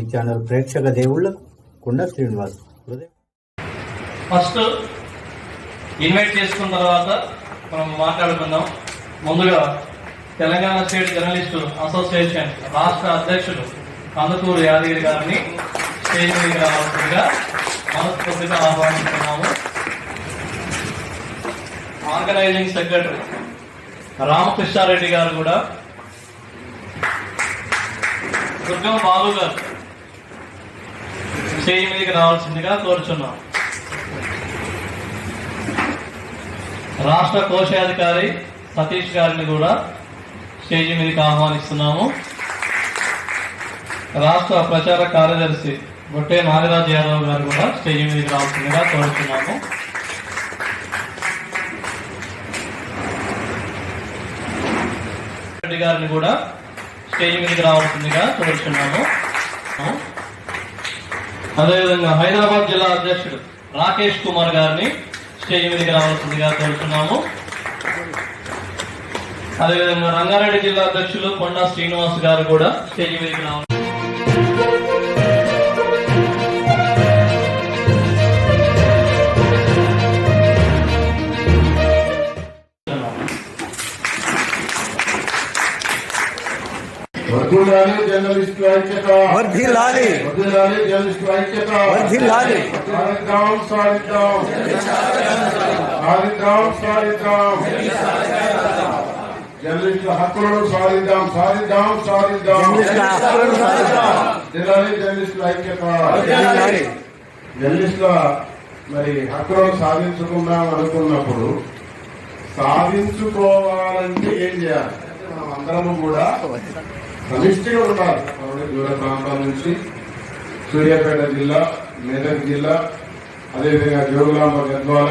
YouTube channel ప్రేక్షక దేవుళ్ళకు కుండ శ్రీనివాస్ ఫస్ట్ ఇన్వైట్ చేసుకున్న తర్వాత మనం మాట్లాడుకుందాం. ముందుగా తెలంగాణ స్టేట్ జర్నలిస్టు అసోసియేషన్ రాష్ట్ర అధ్యక్షుడు కందుకూరు యాదగిరి గారిని స్టేజ్ మీదకి రావాల్సిందిగా మనస్ఫూర్తిగా ఆహ్వానిస్తున్నాము. ఆర్గనైజింగ్ సెక్రటరీ రామకృష్ణారెడ్డి గారు కూడా. దుర్గం బాలు గారు. స్టేజ్ మీదకి రావాల్సిందిగా కోరుచున్నాం. రాష్ట్ర కోశాధికారి సతీష్ గారిని కూడా స్టేజ్ మీదకి ఆహ్వానిస్తున్నాము. రాష్ట్ర ప్రచార కార్యదర్శి బొట్టే నాగరాజ్ యాదవ్ గారు కూడా స్టేజ్ మీదకి రావాల్సిందిగా కోరుతున్నాము రెడ్డి గారిని కూడా స్టేజ్ మీదకి రావాల్సిందిగా కోరుతున్నాము అదేవిధంగా హైదరాబాద్ జిల్లా అధ్యక్షుడు రాకేష్ కుమార్ గారిని స్టేజ్ మీదకి రావాల్సిందిగా కోరుతున్నాము అదేవిధంగా రంగారెడ్డి జిల్లా అధ్యక్షులు కొండా శ్రీనివాస్ గారు కూడా స్టేజ్ మీదకి రావాలి వర్ధిల్లాలి జర్నలిస్టు ఐక్యత. వర్ధిల్లాలి వర్ధిల్లాలి జర్నలిస్టు ఐక్యత. వర్ధిల్లాలి సాధిద్దాం సాధిద్దాం. సాధిద్దాం సాధిద్దాం. జర్నలిస్టుల హక్కులను సాధిద్దాం సాధిద్దాం సాధిద్దాం. జర్నలిస్టుల హక్కులను సాధిద్దాం. వర్ధిల్లాలి జర్నలిస్టుల ఐక్యత. వర్ధిల్లాలి జర్నలిస్టుల మరి హక్కులను సాధించుకుందాం అనుకున్నప్పుడు సాధించుకోవాలంటే ఏం చేయాలి? మనం అందరము కూడా సమిష్టిగా ఉండాలి కాబట్టి దూర ప్రాంతాల నుంచి సూర్యాపేట జిల్లా మెదక్ జిల్లా అదేవిధంగా జోగులాంబ గద్వాల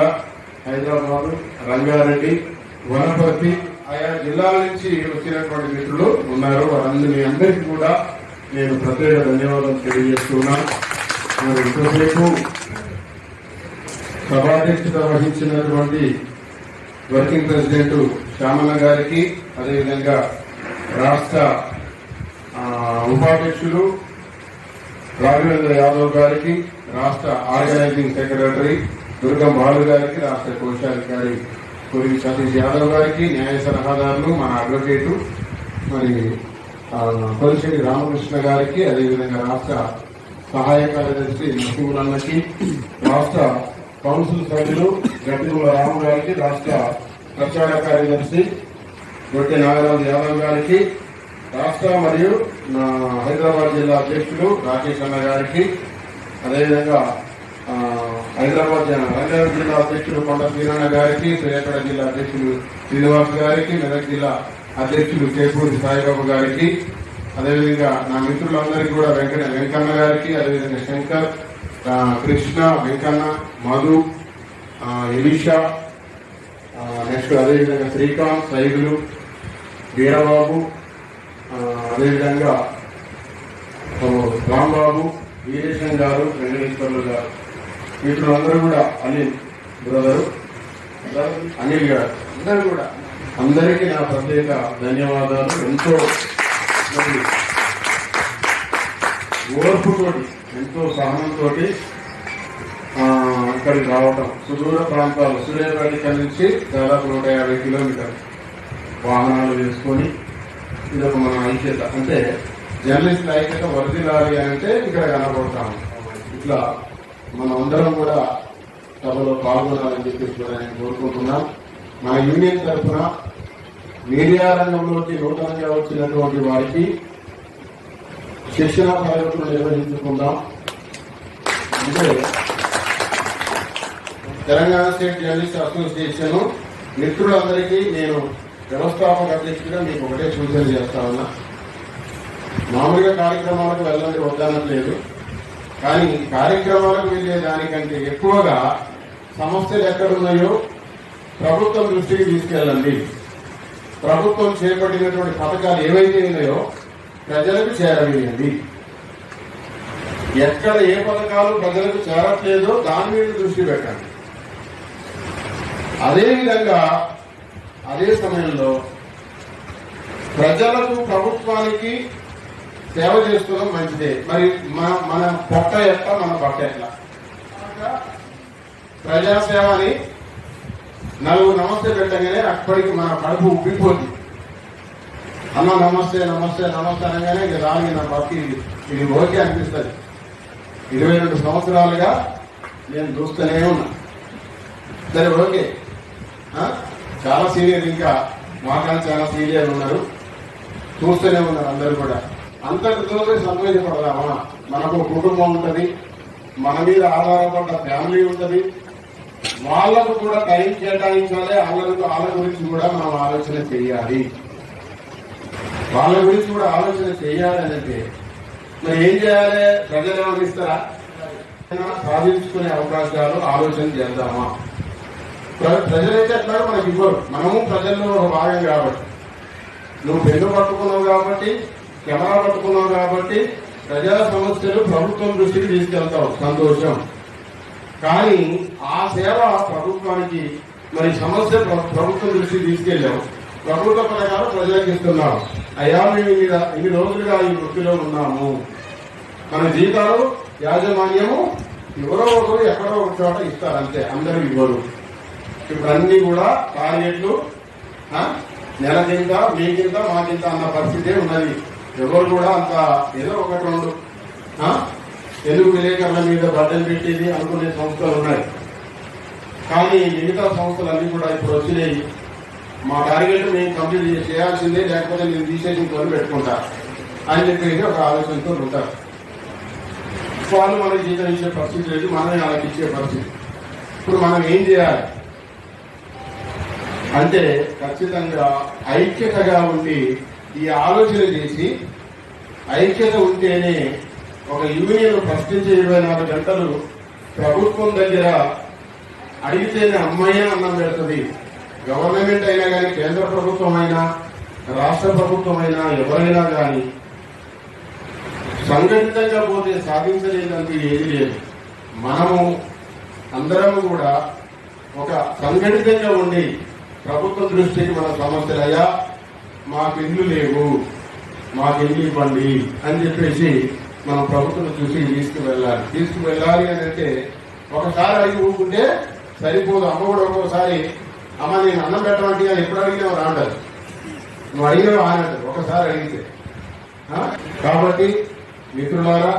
హైదరాబాద్ రంగారెడ్డి వనపర్తి ఆయా జిల్లాల నుంచి వచ్చినటువంటి మిత్రులు ఉన్నారు. వారందరి మీ అందరికీ కూడా నేను ప్రత్యేక ధన్యవాదాలు తెలియజేస్తున్నాను మరి ఇంతసేపు సభాధ్యక్షత వహించినటువంటి వర్కింగ్ ప్రెసిడెంట్ శ్యామల గారికి అదేవిధంగా రాష్ట్ర ఉపాధ్యక్షులు రాఘవేంద్ర యాదవ్ గారికి రాష్ట్ర ఆర్గనైజింగ్ సెక్రటరీ దుర్గం బాలు గారికి రాష్ట్ర కోశాధికారి కొరి సతీష్ యాదవ్ గారికి న్యాయ సలహాదారులు మన అడ్వకేటు మరి కొలిశెట్టి రామకృష్ణ గారికి అదేవిధంగా రాష్ట్ర సహాయ కార్యదర్శి నరసింహులన్నకి రాష్ట్ర కౌన్సిల్ సభ్యులు గట్టిగుల రాము గారికి రాష్ట్ర ప్రచార కార్యదర్శి గొడ్డి నాగరాజు యాదవ్ గారికి రాష్ట్ర మరియు నా హైదరాబాద్ జిల్లా అధ్యక్షులు రాకేష్ అన్న గారికి అదేవిధంగా హైదరాబాద్ రంగారెడ్డి జిల్లా అధ్యక్షులు కొండ శ్రీరణ గారికి సూర్యాపేట జిల్లా అధ్యక్షులు శ్రీనివాస్ గారికి మెదక్ జిల్లా అధ్యక్షులు చేపూరి సాయిబాబు గారికి అదేవిధంగా నా మిత్రులందరికీ కూడా వెంకట వెంకన్న గారికి అదేవిధంగా శంకర్ కృష్ణ వెంకన్న మధు ఆ, ఎలీషా నెక్స్ట్ అదేవిధంగా శ్రీకాంత్ సైదులు వీరబాబు అదేవిధంగా రాంబాబు వీరేశం గారు వెంకటేశ్వర్లు గారు మిత్రులందరూ కూడా అనిల్ బ్రదరు అనిల్ గారు అందరూ కూడా అందరికీ నా ప్రత్యేక ధన్యవాదాలు. ఎంతో ఓర్పుతోటి ఎంతో సహనంతో అక్కడికి రావటం. సుదూర ప్రాంతాలు సూర్యాపేట నుంచి దాదాపు నూట యాభై కిలోమీటర్లు వాహనాలు వేసుకొని ఇదొక మన ఐక్యత. అంటే జర్నలిస్ట్ ఐక్యత వర్దిలాలి అని అంటే ఇక్కడ కనబడతాం. ఇట్లా మనం అందరం కూడా సభలో పాల్గొనాలని చెప్పేసి నేను కోరుకుంటున్నాం. మన యూనియన్ తరఫున మీడియా రంగంలోకి నూతనంగా వచ్చినటువంటి వారికి శిక్షణ తరగతులు నిర్వహించుకుందాం. అంటే తెలంగాణ స్టేట్ జర్నలిస్ట్ అసోసియేషన్ మిత్రులందరికీ నేను వ్యవస్థాపక అధ్యక్షుడిగా మీకు ఒకటే సూచన చేస్తా ఉన్నా. మామూలుగా కార్యక్రమాలకు వెళ్ళండి వద్దనట్లేదు. కానీ కార్యక్రమాలకు వెళ్ళే దానికంటే ఎక్కువగా సమస్యలు ఎక్కడున్నాయో ప్రభుత్వం దృష్టికి తీసుకెళ్ళండి. ప్రభుత్వం చేపట్టినటువంటి పథకాలు ఏవైతే ఉన్నాయో ప్రజలకు చేరవేయండి. ఎక్కడ ఏ పథకాలు ప్రజలకు చేరట్లేదో దాని మీద దృష్టి పెట్టండి. అదేవిధంగా అదే సమయంలో ప్రజలకు ప్రభుత్వానికి సేవ చేసుకోవడం మంచిదే. మరి మన మన పొట్ట ఎట్లా మన బట్ట ఎట్లా? ప్రజాసేవ అని నలుగురు నమస్తే పెట్టగానే అక్కడికి మన కడుపు ఉబ్బిపోతుంది అన్న నమస్తే నమస్తే నమస్తే అనగానే ఇక రాని నా బతికి ఇది- ఓకే అనిపిస్తుంది. ఇరవై రెండు సంవత్సరాలుగా నేను చూస్తూనే ఉన్నా. సరే ఓకే. ఆ? చాలా సీనియర్ ఇంకా మాకన్నా చాలా సీనియర్ ఉన్నారు. చూస్తూనే ఉన్నారు అందరూ కూడా. అంతటితో సంతోషపడదామా మనకు కుటుంబం ఉంటుంది మన మీద ఆధారపడ్డ ఫ్యామిలీ ఉంటుంది. వాళ్ళకు కూడా టైం కేటాయించాలి వాళ్ళకు వాళ్ళ గురించి కూడా మనం ఆలోచన చేయాలి. వాళ్ళ గురించి కూడా ఆలోచన చేయాలి అంటే మరి ఏం చేయాలి? ప్రజలు ఎవరిస్తారా సాధించుకునే అవకాశాలు ఆలోచన చేద్దామా? ప్రజలైతే ఎట్లా మనకి ఇవ్వరు. మనము ప్రజల్లో భాగం కాబట్టి. నువ్వు పెన్ను పట్టుకున్నావు కాబట్టి కెమెరా పట్టుకున్నావు కాబట్టి ప్రజా సమస్యలు ప్రభుత్వం దృష్టికి తీసుకెళ్తావు. సంతోషం. కానీ ఆ సేవ ప్రభుత్వానికి మరి సమస్య ప్రభుత్వం దృష్టికి తీసుకెళ్ళావు. ప్రభుత్వ పథకాలు ప్రజలకు ఇస్తున్నావు. అయ్యా మేము ఇన్ని ఇన్ని రోజులుగా ఈ వృత్తిలో ఉన్నాము. మన జీతాలు యాజమాన్యము ఎవరో ఒకరు ఎక్కడో ఒక చోట ఇస్తారు అంతే అందరూ ఇవ్వరు. ఇప్పుడు అన్ని కూడా టార్గెట్లు నెలకింత మీకింత మాకింత అన్న పరిస్థితే ఉన్నది. ఎవరు కూడా అంత ఏదో ఒకటి రెండు తెలుగు విలేకరుల మీద బట్టలు పెట్టేది అనుకునే సంస్థలు ఉన్నాయి. కానీ మిగతా సంస్థలన్నీ కూడా ఇప్పుడు వచ్చినాయి. మా టార్గెట్ మేము కంప్లీట్ చేయాల్సిందే లేకపోతే నేను తీసేసి పని పెట్టుకుంటా అని చెప్పేసి ఒక ఆలోచనతో ఉంటారు. వాళ్ళు మనకి జీతం ఇచ్చే పరిస్థితి లేదు మనమే వాళ్ళకి ఇచ్చే పరిస్థితి. ఇప్పుడు మనం ఏం చేయాలి? అంటే ఖచ్చితంగా ఐక్యతగా ఉండి ఈ ఆలోచన చేసి ఐక్యత ఉంటేనే ఒక యూనియన్ ప్రశ్నించే ఇరవై నాలుగు గంటలు ప్రభుత్వం దగ్గర అడిగితేనే అమ్మాయి అన్నం పెడుతుంది. గవర్నమెంట్ అయినా కానీ కేంద్ర ప్రభుత్వం అయినా రాష్ట్ర ప్రభుత్వం అయినా ఎవరైనా కానీ సంఘటితంగా పోతే సాధించలేదంటే ఏది లేదు. మనము అందరం కూడా ఒక సంఘటితంగా ఉండి ప్రభుత్వం దృష్టికి మన సమస్యలయ్యా మాకు ఇల్లు లేవు మాకు ఇల్లు ఇవ్వండి అని చెప్పేసి మనం ప్రభుత్వం చూసి తీసుకువెళ్ళాలి. తీసుకువెళ్ళాలి అని అంటే ఒకసారి అడిగి ఊరుకుంటే సరిపోదు. అమ్మ కూడా ఒక్కోసారి అమ్మ నేను అన్నం పెట్టమంటే అని ఎప్పుడు అడిగినా రాండదు నువ్వు అడిగినావు ఆనంటారు ఒకసారి అడిగితే. కాబట్టి మిత్రులారా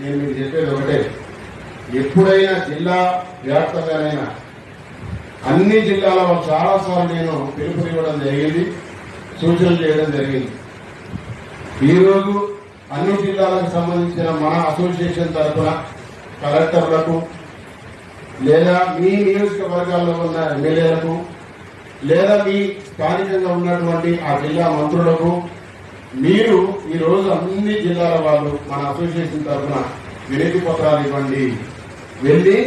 నేను మీకు చెప్పేది ఒకటే. ఎప్పుడైనా జిల్లా వ్యాప్తంగానైనా అన్ని జిల్లాల చాలా సార్లు నేను పిలుపునివ్వడం జరిగింది సూచనలు చేయడం జరిగింది. ఈరోజు అన్ని జిల్లాలకు సంబంధించిన మన అసోసియేషన్ తరఫున కలెక్టర్లకు లేదా మీ నియోజకవర్గాల్లో ఉన్న ఎమ్మెల్యేలకు లేదా మీ స్థానికంగా ఉన్నటువంటి ఆ జిల్లా మంత్రులకు మీరు ఈ రోజు అన్ని జిల్లాల వాళ్ళు మన అసోసియేషన్ తరఫున వినతి పత్రాలు ఇవ్వండి. వెళ్ళి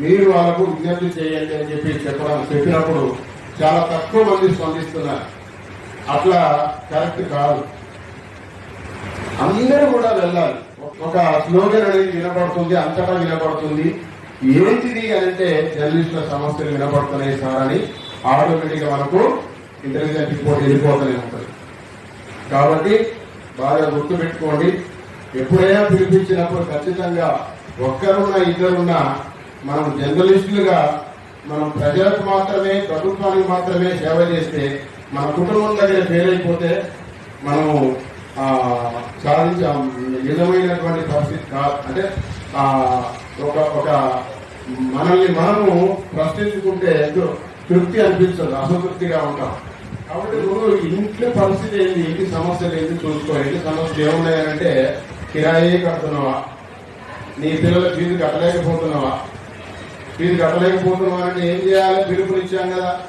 మీరు వాళ్ళకు విజ్ఞప్తి చేయండి అని చెప్పి చెప్పడం చెప్పినప్పుడు చాలా తక్కువ మంది స్పందిస్తున్నారు. అట్లా కరెక్ట్ కాదు. అందరూ కూడా వెళ్ళాలి. ఒక స్లోగన్ అనేది వినపడుతుంది అంతటా వినపడుతుంది. ఏంటిది అంటే జర్నలిస్టుల సమస్యలు వినపడుతున్నాయి సార్ అని ఆటోమేటిక్గా మనకు ఇంటెలిజెంట్ రిపోర్ట్ వెళ్ళిపోతూనే ఉంటుంది. కాబట్టి బాగా గుర్తుపెట్టుకోండి. ఎప్పుడైనా పిలిపించినప్పుడు ఖచ్చితంగా ఒక్కరున్నా ఇద్దరున్నా మనం జర్నలిస్టులుగా మనం ప్రజలకు మాత్రమే ప్రభుత్వానికి మాత్రమే సేవ చేస్తే మన కుటుంబం దగ్గర ఫెయిల్ అయిపోతే మనం ఆ, సాధించే నిజమైనటువంటి పరిస్థితి కాదు. అంటే ఒక ఒక మనల్ని మనము ప్రశ్నించుకుంటే తృప్తి అనిపించదు అసంతృప్తిగా ఉంటాం. కాబట్టి నువ్వు ఇంట్లో పరిస్థితి ఏంటి? ఇంటి సమస్యలు ఏంటి చూసుకో ఇంటి సమస్యలు ఏమున్నాయంటే కిరాయి కడుతున్నావా? నీ పిల్లల ఫీజు కట్టలేకపోతున్నావా? మీరు కట్టలేకపోతున్నారని ఏం చేయాలి? పిలుపునిచ్చాం కదా.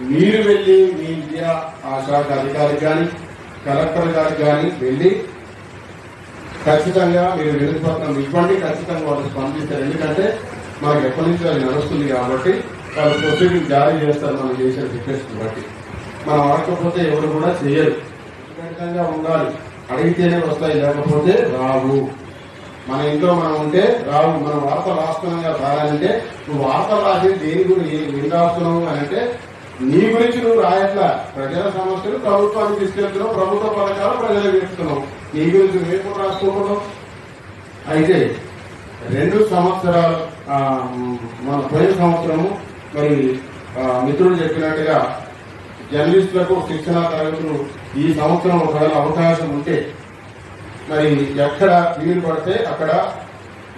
మీరు వెళ్ళి మీ విద్యా ఆ శాఖ అధికారికి కానీ కలెక్టర్ గారికి కానీ వెళ్ళి ఖచ్చితంగా మీరు వినతిపత్రం ఇవ్వండి. ఖచ్చితంగా వాళ్ళు స్పందిస్తారు. ఎందుకంటే మాకు ఎప్పటి నుంచి అది నడుస్తుంది కాబట్టి వాళ్ళు ప్రొసీడింగ్ జారీ చేస్తారు మనం చేసే రిక్వెస్ట్ బట్టి. మనం అడగకపోతే ఎవరు కూడా చేయరు. ఖచ్చితంగా ఉండాలి. అడిగితేనే వస్తాయి లేకపోతే రావు. మన ఇంట్లో మనం ఉంటే రావు మనం వార్తలు రాస్తున్నాం కదా నువ్వు వార్తలు రాసేది దేని గురించి ఏం రాస్తున్నావు అని అంటే నీ గురించి నువ్వు రాయట్లా. ప్రజల సమస్యలు ప్రభుత్వానికి తీసుకెళ్తున్నావు ప్రభుత్వ పథకాలు ప్రజలకు చెప్తున్నావు. నీ గురించి నువ్వు ఎప్పుడు రాసుకోకూడదు? అయితే రెండు సంవత్సరాలు మన పోయిన సంవత్సరము మరి మిత్రుడు చెప్పినట్టుగా జర్నలిస్టులకు శిక్షణ తరగతులు ఈ సంవత్సరం ఒకవేళ అవకాశం ఉంటే మరి ఎక్కడ వీలు పడితే అక్కడ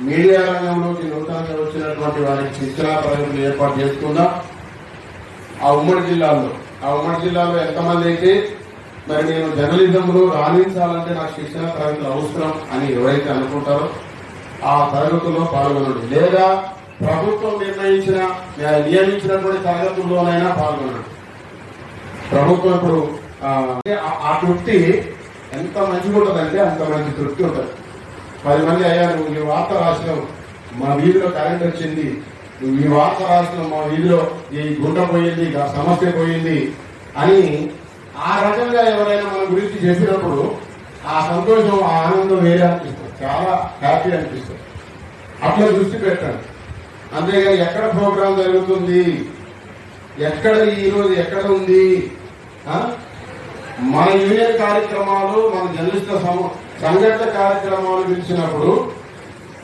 మీడియా రంగంలోకి నూతనంగా వచ్చినటువంటి వారికి శిక్షణా తరగతులు ఏర్పాటు చేసుకుందాం. ఆ ఉమ్మడి జిల్లాలో ఆ ఉమ్మడి జిల్లాలో ఎంతమంది అయితే మరి నేను జర్నలిజంలో రాణించాలంటే నాకు శిక్షణ తరగతులు అవసరం అని ఎవరైతే అనుకుంటారో ఆ తరగతుల్లో పాల్గొనండి. లేదా ప్రభుత్వం నిర్ణయించిన నియమించినటువంటి తరగతుల్లోనైనా పాల్గొనండి. ప్రభుత్వం ఇప్పుడు ఆ, వృత్తి ఆ తృప్తి ఎంత మంచిగా ఉంటుందంటే అంత మంచి తృప్తి ఉంటుంది. పది మంది అయ్యా నువ్వు ఈ వార్త రాసినావు మా వీధిలో కరెంట్ వచ్చింది. నువ్వు ఈ వార్త రాసినావు మా వీధిలో ఈ గుంట పోయింది ఆ సమస్య పోయింది అని ఆ రకంగా ఎవరైనా మన గురించి చెప్పినప్పుడు ఆ సంతోషం ఆ ఆనందం వేరే అనిపిస్తుంది. చాలా హ్యాపీ అనిపిస్తుంది. అట్లా దృష్టి పెట్టండి. అంతేగాని ఎక్కడ ప్రోగ్రాం జరుగుతుంది? ఎక్కడ ఈ రోజు ఎక్కడ ఉంది? మన యూనియన్ కార్యక్రమాలు మన జర్నలిస్టుల సంఘటన కార్యక్రమాలు పిలిచినప్పుడు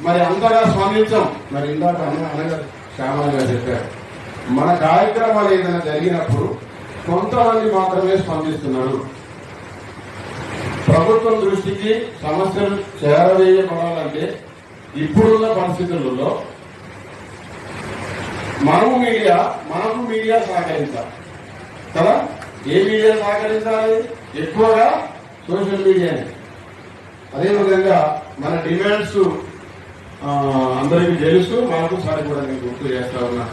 మరి అంతగా స్పందించాం. మరి ఇందాక అనగారు అనగా శ్యామల్ గారు చెప్పారు. మన కార్యక్రమాలు ఏదైనా జరిగినప్పుడు కొంతమంది మాత్రమే స్పందిస్తున్నారు. ప్రభుత్వం దృష్టికి సమస్యలు చేరవేయబడాలంటే ఇప్పుడున్న పరిస్థితులలో మనము మీడియా మనకు మీడియా సహకరించాలి. కదా? ఏ మీడియా సహకరించాలి? ఎక్కువగా సోషల్ మీడియాని. అదేవిధంగా మన డిమాండ్స్ అందరికీ తెలుసు మనకు సరే కూడా నేను గుర్తు చేస్తా ఉన్నా.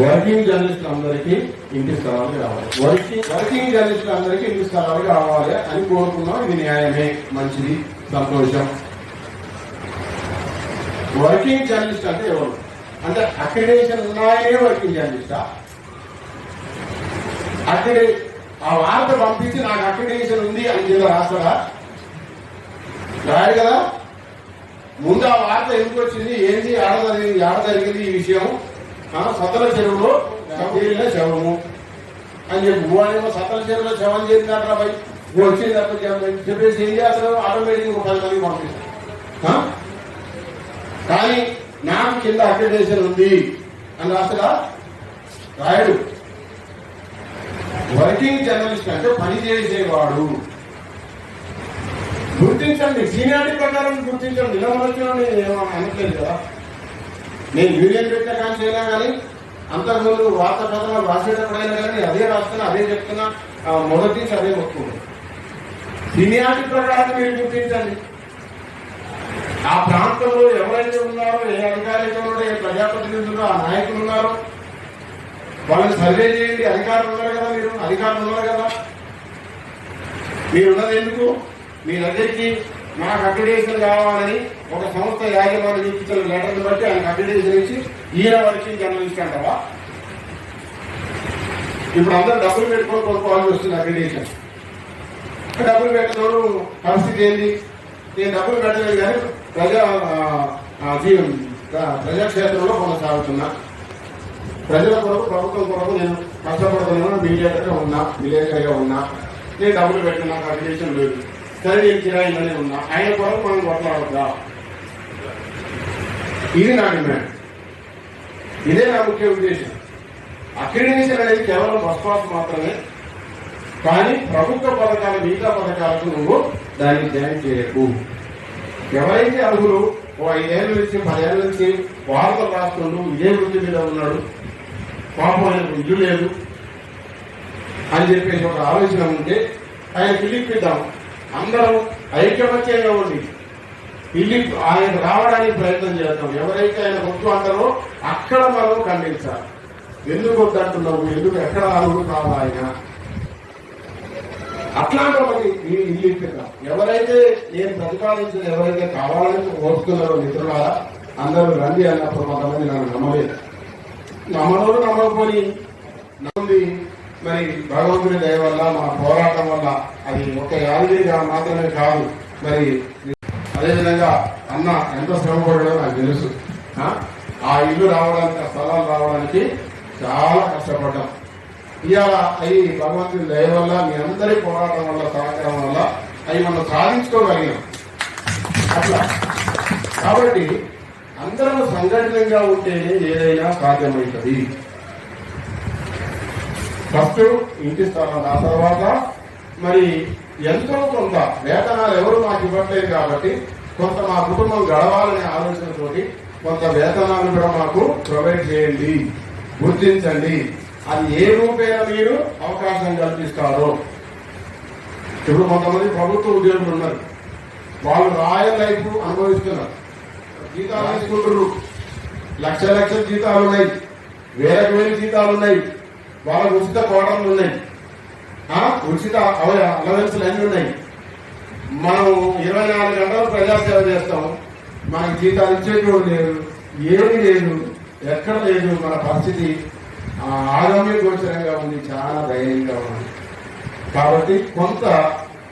వర్కింగ్ జర్నలిస్ట్ అందరికీ ఇంటి స్థలాలు కావాలి వర్కింగ్ వర్కింగ్ జర్నలిస్టులు అందరికీ ఇంటి స్థలాలు కావాలి అని కోరుకున్నాం. ఇది న్యాయమే మంచిది సంతోషం. వర్కింగ్ జర్నలిస్ట్ అంటే ఎవరు? అంటే అక్రిడేషన్ ఉన్నాయనే వర్కింగ్ జర్నలిస్టా? అక్రిడే ఆ వార్త పంపించి నాకు అక్రిడేషన్ ఉంది అని కింద రాస్తారా? రాయడు కదా? ముందు ఆ వార్త ఎందుకు వచ్చింది? ఏంటి? ఆడ జరిగింది? ఆడ జరిగింది ఈ విషయం సతల చెరువులో వీళ్ళ శవము. అని చెప్పి వాడేమో సతల చెరువులో శవం చేసినట్రా భయ్? నువ్వు వచ్చింది తప్ప చెప్పేసి ఏం చేస్తారు ఆటోమేటిక్ ఒక పది మంది పంపిస్తారు. కానీ నాకు కింద అక్రిడేషన్ ఉంది అని రాస్తారా? రాయడు. వర్కింగ్ జర్నలిస్ట్ అంటే పని చేసేవాడు. గుర్తించండి సీనియారిటీ ప్రకారం గుర్తించండి. ఇలా వచ్చిన నేను అనట్లేదు కదా. నేను యూనియన్ పెట్టిన కానీ చేయలే కానీ అంతకుముందు వార్తా పత్రాలు రాసేటప్పుడైనా కానీ అదే రాస్తున్నా అదే చెప్తున్నా మొదటి నుంచి అదే మొత్తుకుంది సీనియారిటీ ప్రకారం మీరు గుర్తించండి. ఆ ప్రాంతంలో ఎవరైతే ఉన్నారో ఏ అధికారులు ఉన్నారో ఏ ప్రజాప్రతినిధులు ఆ నాయకులు ఉన్నారో వాళ్ళని సర్వే చేయండి అధికారులు ఉన్నారు కదా మీరు? అధికారులు ఉన్నారు కదా? మీరున్నది ఎందుకు? మీరందరికీ నాకు అక్రిడేషన్ కావాలని ఒక సంస్థ యాజమాన్యం ఇచ్చిన లెటర్ని బట్టి ఆయనకు అక్రిడేషన్ ఇచ్చి ఈయన వర్కింగ్ జర్నలిస్ట్ ఇప్పుడు అందరూ డబ్బులు పెట్టుకొని కొనుక్కోవాల్సి వస్తుంది అక్రిడేషన్ డబ్బులు పెట్టడం పరిస్థితి ఏంటి నేను డబ్బులు పెట్టలేదు కానీ ప్రజా ప్రజాక్షేత్రంలో కొనసాగుతున్నా. ప్రజల కొరకు ప్రభుత్వం కొరకు నేను కష్టపడుతున్నాను మీడియేటర్గా ఉన్నా విలేకరిగా ఉన్నా నేను డబ్బులు పెట్టిన నాకు లేదు. సరే నేను కిరాయిలోనే ఉన్నా. ఆయన కొరకు మనం కొట్లాడద్దా? ఇది నా డిమాండ్. ఇదే నా ముఖ్య ఉద్దేశం. అక్రిడినేషన్ అనేది కేవలం బస్ పాస్ మాత్రమే కానీ ప్రభుత్వ పథకాలు మిగతా పథకాలకు నువ్వు దాన్ని జాయిన్ చేయకు. ఎవరైతే అర్హులు ఓ ఐదేళ్ళ నుంచి పదేళ్ళ నుంచి వార్తలు రాస్తుండ్రు ఇదే వృత్తి మీద ఉన్నాడు పాపం ఆయనకు ఇల్లు లేదు అని చెప్పేసి ఒక ఆలోచన ఉంటే ఆయన పిలిపిద్దాం అందరం ఐక్యమత్యంగా ఉండి పిల్లి ఆయన రావడానికి ప్రయత్నం చేద్దాం. ఎవరైతే ఆయన వద్దు అంటారో అక్కడ మనం ఖండించాలి. ఎందుకు వద్దంటున్నావు? ఎందుకు ఎక్కడ అర్హుడు కావాలి ఆయన? అట్లాంటి ఒకటి ఇల్లు ఇప్పిద్దాం. ఎవరైతే నేను ప్రతిపాదించిన ఎవరైతే కావాలని కోరుతున్నారో మిత్రులారా అందరూ రండి అన్నప్పుడు కొంతమంది నన్ను నమ్మలేదు. నమ్మనోడు నమ్మకపోని నమ్మింది. మరి భగవంతుని దయ వల్ల మా పోరాటం వల్ల అది ఒక యాదగిరిగా మాత్రమే కాదు. మరి అదేవిధంగా అన్న ఎంత శ్రమపడో నాకు తెలుసు. ఆ? ఆ ఇల్లు రావడానికి ఆ స్థలాలు రావడానికి చాలా కష్టపడ్డాం. ఇవాళ అవి భగవంతుని దయ వల్ల మీ అందరి పోరాటం వల్ల సహకారం వల్ల అవి మనం సాధించుకోగలిగాం అట్లా. కాబట్టి అందరం సంఘటితంగా ఉంటేనే ఏదైనా సాధ్యమవుతుంది. ఫస్ట్ ఇంటి స్థలం ఆ తర్వాత మరి ఎంతో కొంత వేతనాలు ఎవరు మాకు ఇవ్వట్లేదు కాబట్టి కొంత మా కుటుంబం గడవాలనే ఆలోచనతోటి కొంత వేతనాలు కూడా మాకు ప్రొవైడ్ చేయండి గుర్తించండి. అది ఏ రూపేణ మీరు అవకాశం కల్పిస్తారో. ఇప్పుడు కొంతమంది ప్రభుత్వ ఉద్యోగులు ఉన్నారు. వాళ్ళు రాయల్ లైఫ్ అనుభవిస్తున్నారు. జీతాలు తీసుకుంటున్నారు. లక్ష లక్షల జీతాలు ఉన్నాయి. వేలకు వేల జీతాలు ఉన్నాయి. వాళ్ళకు ఉచిత కోటలు ఉన్నాయి. ఉచిత అలవెన్సులు అన్ని ఉన్నాయి. మనం ఇరవై నాలుగు గంటలు ప్రజాసేవ చేస్తాం. మనకు జీతాలు ఇచ్చేటోడు లేదు ఏమి లేదు ఎక్కడ లేదు మన పరిస్థితి. ఆ, ఆగమ్య గోచరంగా ఉంది చాలా దయనీయంగా ఉంది. కాబట్టి కొంత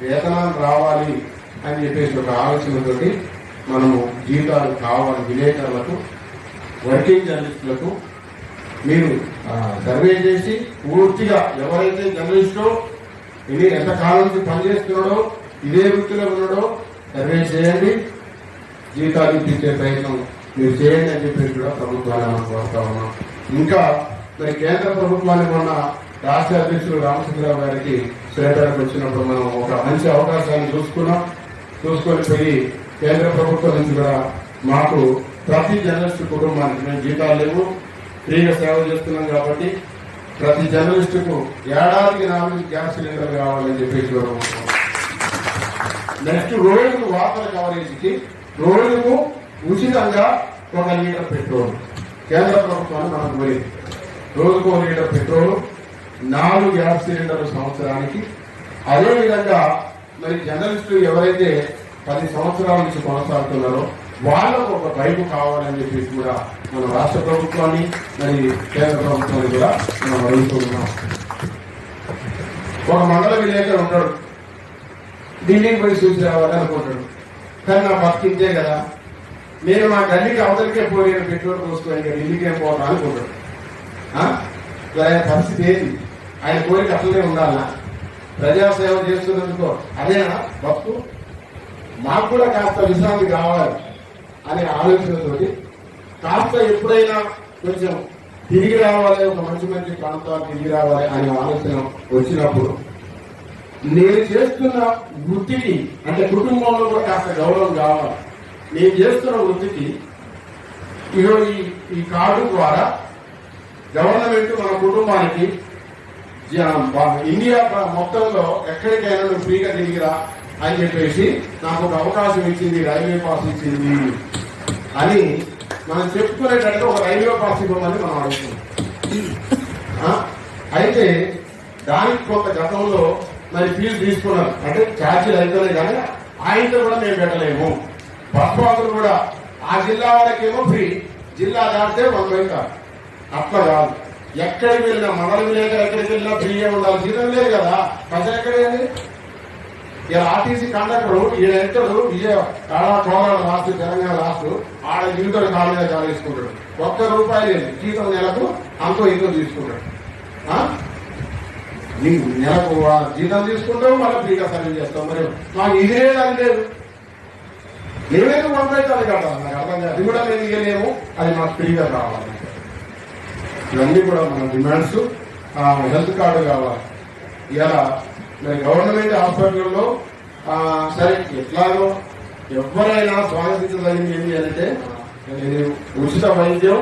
వేతనాలు రావాలి అని చెప్పేసి ఒక ఆలోచనతోటి మనము జీతాలు కావాలి విలేకరులకు వర్కింగ్ జర్నలిస్టులకు మీరు సర్వే చేసి పూర్తిగా ఎవరైతే జర్నలిస్టో ఇది ఎంత కాలం నుంచి పనిచేస్తున్నాడో ఇదే వృత్తిలో ఉన్నాడో సర్వే చేయండి. జీతాలు ఇప్పించే ప్రయత్నం మీరు చేయండి అని చెప్పేసి కూడా ప్రభుత్వాన్ని మనం కోరుతా ఉన్నాం. ఇంకా మరి కేంద్ర ప్రభుత్వాన్ని మొన్న రాష్ట్ర అధ్యక్షుడు రామచంద్రరావు గారికి శ్రీకారికి వచ్చినప్పుడు మనం ఒక మంచి అవకాశాన్ని చూసుకున్నాం. చూసుకొని పోయి కేంద్ర ప్రభుత్వం నుంచి కూడా మాకు ప్రతి జర్నలిస్ట్ కుటుంబానికి మేము జీతాలు లేవు ఫ్రీగా సేవ చేస్తున్నాం కాబట్టి ప్రతి జర్నలిస్టుకు ఏడాదికి నాలుగు గ్యాస్ సిలిండర్ కావాలని చెప్పేసి నెక్స్ట్ రోజుకు వార్తల కవరేజీకి రోజుకు ఉచితంగా ఒక లీటర్ పెట్రోల్. కేంద్ర ప్రభుత్వాన్ని మనకు పోయింది రోజుకు ఒక లీటర్ పెట్రోల్ నాలుగు గ్యాస్ సిలిండర్లు సంవత్సరానికి. అదేవిధంగా మరి జర్నలిస్టులు ఎవరైతే పది సంవత్సరాల నుంచి కొనసాగుతున్నారో. వాళ్ళకు ఒక బైక్ కావాలని చెప్పేసి కూడా మన రాష్ట్ర ప్రభుత్వాన్ని మరి కేంద్ర ప్రభుత్వాన్ని కూడా మనం అడుగుతున్నాం ఒక మండల విలేకరు ఉంటాడు. ఢిల్లీకి పోయి చూసి రావాలి అనుకుంటాడు. కానీ నా బతికించే కదా. నేను మా గల్లీకి అవతలికే పోయి పెట్రోల్ పోసుకొని ఇంకా ఢిల్లీకి ఏం అనుకుంటాడు. ఆయన పరిస్థితి ఏంది? ఆయన కోరిక అట్లనే ఉండాలా? ప్రజాసేవ చేస్తున్నందుకో అదేనా బతుకు? నాకు కూడా కాస్త విశ్రాంతి కావాలి అనే ఆలోచనతోటి కాస్త ఎప్పుడైనా కొంచెం తిరిగి రావాలి ఒక మంచి మంచి ప్రాంతాలు తిరిగి రావాలి అనే ఆలోచన వచ్చినప్పుడు నేను చేస్తున్న వృత్తికి అంటే కుటుంబంలో కూడా కాస్త గౌరవం కావాలి. నేను చేస్తున్న వృత్తికి ఈరోజు ఈ ఈ కార్డు ద్వారా గవర్నమెంట్ మన కుటుంబానికి ఇండియా మొత్తంలో ఎక్కడికైనా నువ్వు ఫ్రీగా తిరిగిరా అని చెప్పేసి నాకు ఒక అవకాశం ఇచ్చింది రైల్వే పాస్ ఇచ్చింది అని మనం చెప్పుకునేటట్టు ఒక రైల్వే పాస్ ఇవ్వమని మనం అడుగుతున్నాం. అయితే దానికి కొంత గతంలో మరి ఫీజు తీసుకున్నారు. అంటే ఛార్జీలు అయితేనే కానీ ఆయనతో కూడా మేము పెట్టలేము. బస్ పాసులు కూడా ఆ జిల్లా వాళ్ళకేమో ఫ్రీ. జిల్లా దాటితే వన్ బై కాదు అట్లా కాదు. ఎక్కడికి వెళ్ళినా మండలం లేక ఎక్కడికి వెళ్ళినా ఫ్రీగా ఉండాలి జీతం లేదు కదా. ప్రజలు ఎక్కడేది ఇలా ఆర్టీసీ కండక్టర్ ఈయన ఎంతడు విజయ కాడ కోరాడ రాష్ట్ర తెలంగాణ రాష్ట్రం ఆడ జీవితం ఖాళీగా మీద కాలేసుకుంటాడు ఒక్క రూపాయి లేదు. జీతం నెలకు అంతో ఇంతో తీసుకుంటాడు. ఆ? నీకు నెలకు జీతం తీసుకుంటావు మళ్ళీ ఫ్రీగా సర్వీస్ చేస్తావు. మరి మాకు ఇదే లేదని లేదు. ఏమైనా పంపించాలి కదా నాకు అర్థం కాదు. అది కూడా నేను ఇవ్వలేము అది మాకు ఫ్రీగా కావాలి. ఇవన్నీ కూడా మన డిమాండ్స్. హెల్త్ కార్డు కావాలి. ఇలా గవర్నమెంట్ హాస్పిటల్లో సరే ఎట్లాగో ఎవరైనా స్వాగతించదగింది ఏంటి అంటే ఉచిత వైద్యం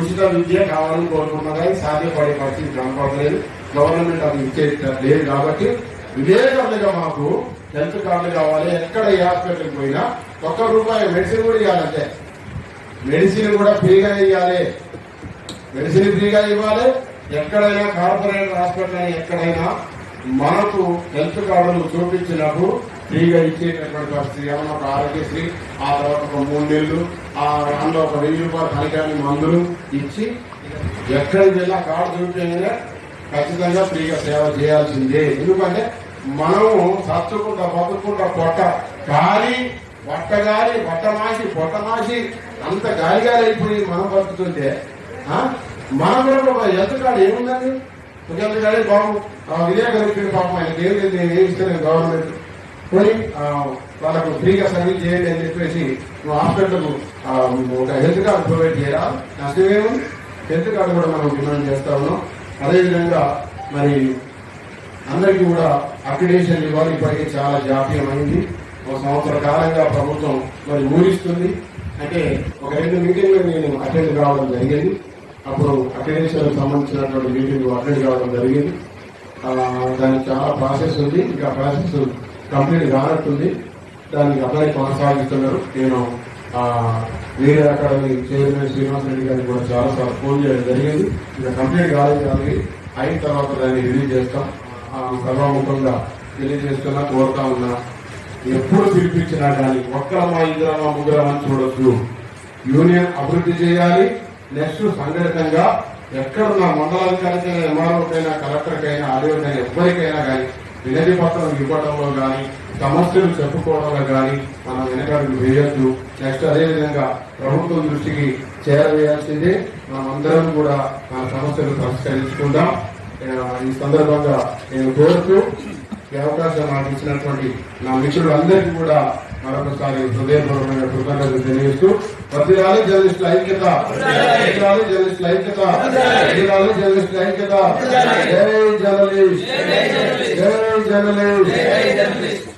ఉచిత విద్య కావాలని కోరుకున్నా కానీ సాధ్యపడే పరిస్థితి కనపడలేదు. గవర్నమెంట్ అది ఇచ్చే లేదు కాబట్టి విలేకరులుగా మాకు హెల్త్ కార్డులు కావాలి. ఎక్కడ ఏ హాస్పిటల్కి పోయినా ఒక్క రూపాయి మెడిసిన్ కూడా ఇవ్వాలంటే. మెడిసిన్ కూడా ఫ్రీగా ఇవ్వాలి. మెడిసిన్ ఫ్రీగా ఇవ్వాలి. ఎక్కడైనా కార్పొరేట్ హాస్పిటల్ అయినా ఎక్కడైనా మనకు హెల్త్ కార్డులు చూపించినప్పుడు ఫ్రీగా ఇచ్చేటటువంటి పరిస్థితి. ఏమన్నా ఒక ఆరోగ్యశ్రీ ఆ తర్వాత ఒక మూడు నెలలు ఆ అందులో ఒక వెయ్యి రూపాయలు కలిగాని మందులు ఇచ్చి ఎక్కడికి వెళ్ళి కార్డు చూపించగానే ఖచ్చితంగా ఫ్రీగా సేవ చేయాల్సిందే. ఎందుకంటే మనము చచ్చుకుంటా బతుకుంటా పొట్ట గాలి బట్ట గాలి పొట్టమాసి మాసి మాసి అంత గాలి గాలి అయిపోయి మనం బతుకుతుంటే మన కూడా ఒక హెల్త్ కార్డు ఏముందండి? ముఖ్యమంత్రి గారే బాబు ఆ, ఇచ్చిన పాపం ఆయన ఏం లేదు నేను ఏమి ఇస్తాను గవర్నమెంట్ పోయి వాళ్ళకు ఫ్రీగా సర్వీస్ చేయండి అని చెప్పేసి నువ్వు హాస్పిటల్ ఒక హెల్త్ కార్డు ప్రొవైడ్ చేయరా నష్టమేముంది హెల్త్ కార్డు కూడా మనం డిమాండ్ చేస్తా ఉన్నాం అదేవిధంగా మరి అందరికీ కూడా అక్రిడేషన్ ఇవ్వాలి ఇప్పటికే చాలా జాతీయమైంది ఒక సంవత్సర కాలంగా ప్రభుత్వం మరి ఊరిస్తుంది అంటే ఒక రెండు మీటింగ్లు నేను అటెండ్ కావడం జరిగింది అప్పుడు అక్రిడేషన్ సంబంధించినటువంటి మీటింగ్ అటెండ్ కావడం జరిగింది. దానికి చాలా ప్రాసెస్ ఉంది. ఇంకా ప్రాసెస్ కంప్లీట్ కానట్టుంది. దానికి అప్లై కొనసాగిస్తున్నారు. నేను ఆ, వేరే అకాడమీ చైర్మన్ శ్రీనివాస్ రెడ్డి గారికి కూడా చాలాసార్లు ఫోన్ చేయడం జరిగింది. ఇంకా కంప్లీట్ కాలేదు కాబట్టి అయిన తర్వాత దాన్ని రిలీజ్ చేస్తాం. సర్వముఖంగా సభాముఖంగా తెలియజేస్తున్నా కోరుతా ఉన్నా. ఎప్పుడు పిలిపించినా కానీ ఒక్కరమ్మా ఇద్దరమ్మా ముగ్గురమ్మని చూడొచ్చు యూనియన్ అభివృద్ధి చేయాలి. నెక్స్ట్ సంఘటితంగా ఎక్కడున్న మండలాధికారికైనా ఎంఆర్ఓకైనా కలెక్టర్కైనా ఆర్యోకైనా ఎవరికైనా కానీ వినతి పత్రం ఇవ్వడంలో కానీ సమస్యలు చెప్పుకోవడంలో కానీ మనం వెనకడుగు వేయొద్దు. నెక్స్ట్ అదేవిధంగా ప్రభుత్వం దృష్టికి చేరవేయాల్సిందే. మనమందరం అందరం కూడా మన సమస్యలు పరిష్కరించుకుందాం. ఈ సందర్భంగా నేను కోరుతూ ఈ అవకాశం నాకు ఇచ్చినటువంటి నా మిత్రులందరికీ కూడా మరొకసారి హృదయపూర్వకంగా కృతజ్ఞతలు తెలియజేస్తూ వర్దిరాలి జర్నలిస్టుల ఐక్యత వర్దిరాలి జర్నలిస్టుల ఐక్యత వర్దిరాలి జర్నలిస్టుల ఐక్యత జై జర్నలిస్ట్ జై జర్నలిస్ట్